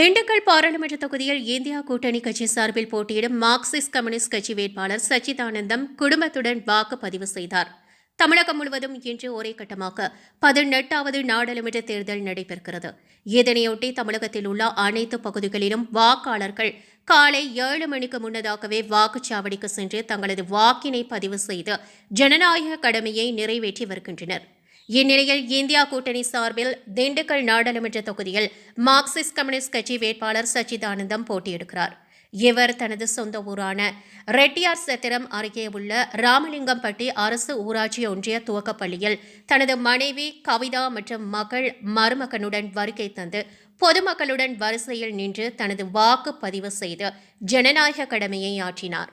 திண்டுக்கல் பாராளுமன்ற தொகுதியில் இந்தியா கூட்டணி கட்சி சார்பில் போட்டியிடும் மார்க்சிஸ்ட் கம்யூனிஸ்ட் கட்சி வேட்பாளர் சச்சிதானந்தம் குடும்பத்துடன் வாக்குப்பதிவு செய்தார். தமிழகம் முழுவதும் இன்று ஒரே கட்டமாக பதினெட்டாவது நாடாளுமன்ற தேர்தல் நடைபெறுகிறது. இதனையொட்டி தமிழகத்தில் உள்ள அனைத்து பகுதிகளிலும் வாக்காளர்கள் காலை ஏழு மணிக்கு முன்னதாகவே வாக்குச்சாவடிக்கு சென்று தங்களது வாக்கினை பதிவு செய்து ஜனநாயக கடமையை நிறைவேற்றி வருகின்றனர். இந்நிலையில் இந்தியா கூட்டணி சார்பில் திண்டுக்கல் நாடாளுமன்ற தொகுதியில் மார்க்சிஸ்ட் கம்யூனிஸ்ட் கட்சி வேட்பாளர் சச்சிதானந்தம் போட்டியிடுகிறார். இவர் தனது சொந்த ஊரான ரெட்டியார் சத்திரம் அருகே உள்ள ராமலிங்கம்பட்டி அரசு ஊராட்சி ஒன்றிய துவக்கப்பள்ளியில் தனது மனைவி கவிதா மற்றும் மகள் மருமகனுடன் வருகை தந்து பொதுமக்களுடன் வரிசையில் நின்று தனது வாக்கு பதிவு செய்து ஜனநாயக கடமையை ஆற்றினார்.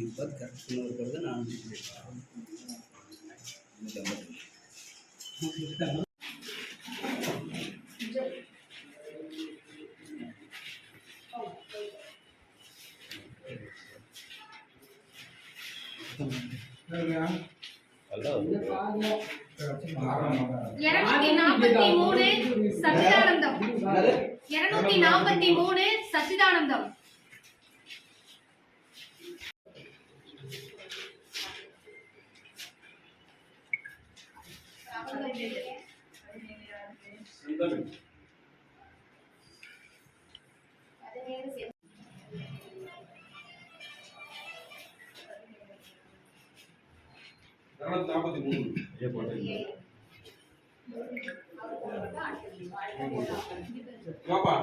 இப்போ கரெக்ஷன் இருக்கிறது நான் மூணு சச்சிதானந்தம் இருநூத்தி நாற்பத்தி மூணு சச்சிதானந்தம். நாற்பத்தி மூணு வாப்பா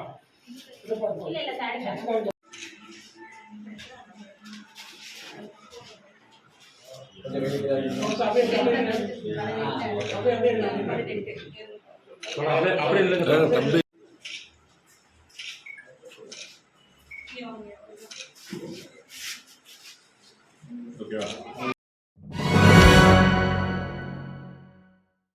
அப்படியே அப்படியே Okay.